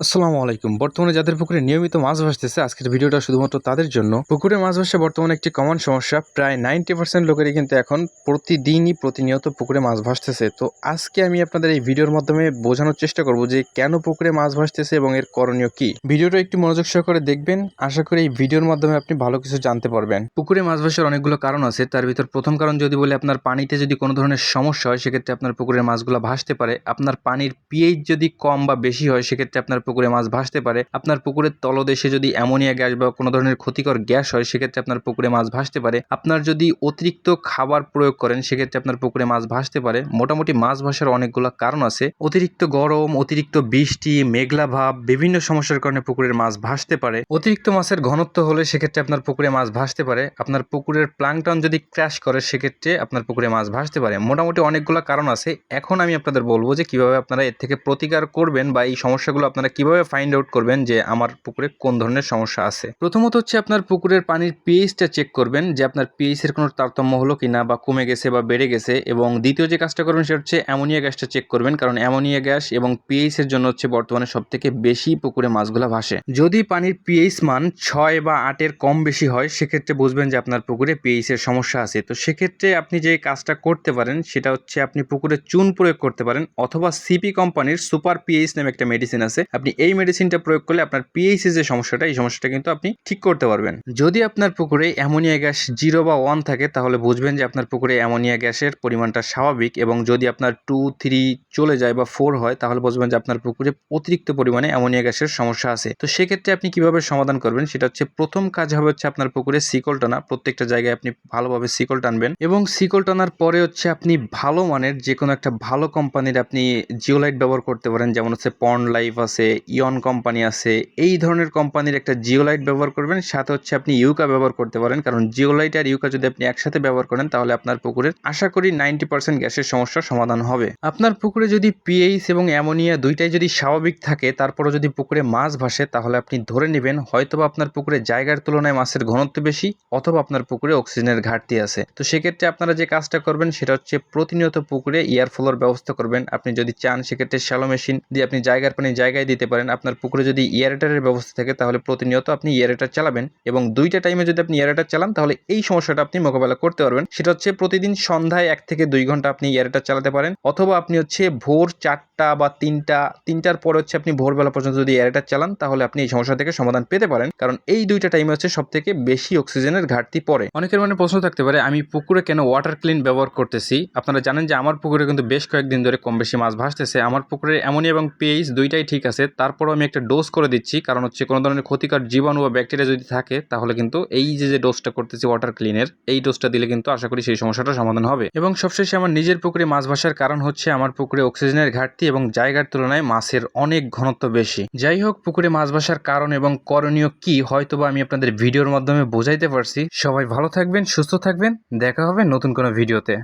আসসালামু আলাইকুম। বর্তমানে যাদের পুকুরে নিয়মিত মাছ ভাসতেছে, আজকের ভিডিওটা শুধুমাত্র তাদের জন্য। পুকুরে মাছ ভাসা বর্তমানে একটি কমন সমস্যা। প্রায় নাইনটি পার্সেন্ট লোকেরই কিন্তু এখন প্রতিদিনই প্রতিনিয়ত পুকুরে মাছ ভাসতেছে। তো আজকে আমি আপনাদের এই ভিডিওর মাধ্যমে বোঝানোর চেষ্টা করব যে কেন পুকুরে মাছ ভাসতেছে এবং এর করণীয় কি। ভিডিওটা একটু মনোযোগ সহকারে দেখবেন। আশা করি এই ভিডিওর মাধ্যমে আপনি ভালো কিছু জানতে পারবেন। পুকুরে মাছ ভাসার অনেকগুলো কারণ আছে। তার ভিতর প্রথম কারণ যদি বলে, আপনার পানিতে যদি কোনো ধরনের সমস্যা হয়, সেক্ষেত্রে আপনার পুকুরের মাছগুলো ভাসতে পারে। আপনার পানির পিএইচ যদি কম বা বেশি হয়, সেক্ষেত্রে আপনার পুকুরে মাছ ভাসতে পারে, আপনার পুকুরের তলদেশে যদি অ্যামোনিয়া গ্যাস বা কোনো ধরনের ক্ষতিকর গ্যাস হয়, সেক্ষেত্রে আপনার পুকুরে মাছ ভাসতে পারে। আপনার যদি অতিরিক্ত খাবার প্রয়োগ করেন, সেক্ষেত্রে আপনার পুকুরে মাছ ভাসতে পারে। মোটামুটি মাছ ভাসার অনেকগুলো কারণ আছে। অতিরিক্ত গরম, অতিরিক্ত বৃষ্টি, মেঘলা ভাব, বিভিন্ন সমস্যার কারণে পুকুরের মাছ ভাসতে পারে। অতিরিক্ত মাছের ঘনত্ব হলে সেক্ষেত্রে আপনার পুকুরে মাছ ভাসতে পারে। আপনার পুকুরের প্লাংটন যদি ক্র্যাশ করে, সেক্ষেত্রে আপনার পুকুরে মাছ ভাসতে পারে। মোটামুটি অনেকগুলো কারণ আছে। এখন আমি আপনাদের বলব যে, কীভাবে আপনারা এর থেকে প্রতিকার করবেন বা এই সমস্যাগুলো আপনারা কীভাবে ফাইন্ড আউট করবেন যে আমার পুকুরে কোন ধরনের সমস্যা আছে? প্রথমত হচ্ছে আপনার পুকুরের পানির পিএইচটা চেক করবেন যে আপনার পিএইচ এর কোনো তারতম্য হলো কিনা বা কমে গেছে বা বেড়ে গেছে এবং দ্বিতীয় যে কাজটা করবেন সেটা হচ্ছে অ্যামোনিয়া গ্যাসটা চেক করবেন কারণ অ্যামোনিয়া গ্যাস এবং পিএইচ এর জন্য হচ্ছে বর্তমানে সব থেকে বেশি পুকুরে মাছগুলো ভাসে। যদি পানির পিএইচ মান ছয় বা আটের কম বেশি হয়, সেক্ষেত্রে বুঝবেন যে আপনার পুকুরে পিএইচ এর সমস্যা আছে। তো সেক্ষেত্রে আপনি যে কাজটা করতে পারেন, সেটা হচ্ছে আপনি পুকুরে চুন প্রয়োগ করতে পারেন অথবা সিপি কোম্পানির সুপার পিএইচ নামে একটা মেডিসিন আছে। আপনি এই মেডিসিনটা প্রয়োগ করলে আপনার পিএইচ যে সমস্যাটা, এই সমস্যাটা কিন্তু আপনি ঠিক করতে পারবেন। যদি আপনার পুকুরে অ্যামোনিয়া গ্যাস জিরো বা ওয়ান থাকে, তাহলে বুঝবেন যে আপনার পুকুরে অ্যামোনিয়া গ্যাসের পরিমাণটা স্বাভাবিক এবং যদি আপনার টু, থ্রি চলে যায় বা ফোর হয়, তাহলে বুঝবেন যে আপনার পুকুরে অতিরিক্ত পরিমাণে অ্যামোনিয়া গ্যাসের সমস্যা আছে। তো সেক্ষেত্রে আপনি কীভাবে সমাধান করবেন, সেটা হচ্ছে প্রথম কাজ হবে হচ্ছে আপনার পুকুরে সিকল টানা। প্রত্যেকটা জায়গায় আপনি ভালোভাবে সিকল টানবেন এবং সিকল টানার পরে হচ্ছে আপনি ভালো মানের যে কোনো একটা ভালো কোম্পানির আপনি জিওলাইট ব্যবহার করতে পারেন, যেমন হচ্ছে পন্ড লাইফ আছে ইয়ন কোম্পানি আছে, এই ধরনের কোম্পানির একটা জিওলাইট ব্যবহার করবেন, সাথে হচ্ছে আপনি ইউকা ব্যবহার করতে পারেন। কারণ জিওলাইট আর ইউকা যদি আপনি একসাথে ব্যবহার করেন, তাহলে আপনার পুকুরের আশা করি নাইনটি পার্সেন্ট গ্যাসের সমস্যার সমাধান হবে। আপনার পুকুরে যদি পিএইচ এবং অ্যামোনিয়া দুইটাই যদি স্বাভাবিক থাকে তারপরে যদি পুকুরে মাছ ভাসে, তাহলে আপনি ধরে নেবেন হয়তোবা আপনার পুকুরে জায়গার তুলনায় মাছের ঘনত্ব বেশি, অথবা আপনার পুকুরে অক্সিজেনের ঘাটতি আছে। তো সেক্ষেত্রে আপনারা যে কাজটা করবেন, সেটা হচ্ছে প্রতিনিয়ত পুকুরে এয়ার ফ্লোর ব্যবস্থা করবেন। আপনি যদি চান, সেক্ষেত্রে শ্যালো মেশিন দিয়ে আপনি জায়গার পানি জায়গায় দিতে পারেন। আপনার পুকুরে যদি ইয়ারেটারের ব্যবস্থা থাকে, তাহলে প্রতিনিয়ত আপনি ইয়ারেটার চালাবেন এবং দুইটা টাইমে যদি আপনি ইয়ারেটার চালান, তাহলে এই সমস্যাটা আপনি মোকাবেলা করতে পারবেন। সেটা হচ্ছে প্রতিদিন সন্ধ্যায় এক থেকে দুই ঘণ্টা আপনি ইয়ারেটার চালাতে পারেন। অথবা আপনি হচ্ছে ভোর চারটা বা তিনটা, তিনটার পর হচ্ছে আপনি ভোরবেলা পর্যন্ত যদি এয়ারেটার চালান, তাহলে আপনি এই সমস্যা থেকে সমাধান পেতে পারেন। কারণ এই দুইটা টাইমে হচ্ছে সব থেকে বেশি অক্সিজেনের ঘাটতি পড়ে। অনেকের মনে প্রশ্ন থাকতে পারে, আমি পুকুরে কেন ওয়াটার ক্লিন ব্যবহার করতেছি? আপনারা জানেন যে আমার পুকুরে কিন্তু বেশ কয়েকদিন ধরে কম বেশি মাছ ভাসতেছে। আমার পুকুরে অ্যামোনিয়া এবং পিএইচ দুইটাই ঠিক আছে। তারপরও আমি একটা ডোজ করে দিচ্ছি, কারণ হচ্ছে কোনো ধরনের ক্ষতিকর জীবাণু বা ব্যাকটেরিয়া যদি থাকে, তাহলে কিন্তু এই যে যে ডোজটা করতেছি ওয়াটার ক্লিনের এই ডোজটা দিলে কিন্তু আশা করি সেই সমস্যাটা সমাধান হবে। এবং সবশেষে আমার নিজের পুকুরে মাছ ভাসার কারণ হচ্ছে আমার পুকুরে অক্সিজেনের ঘাটতি এবং জায়গার তুলনায় মাছের অনেক ঘনত্ব বেশি। যাই হোক, পুকুরে মাছ বাসার কারণ এবং করণীয় কি হয়তোবা আমি আপনাদের ভিডিওর মাধ্যমে বোঝাইতে পারছি। সবাই ভালো থাকবেন, সুস্থ থাকবেন। দেখা হবে নতুন কোনো ভিডিওতে।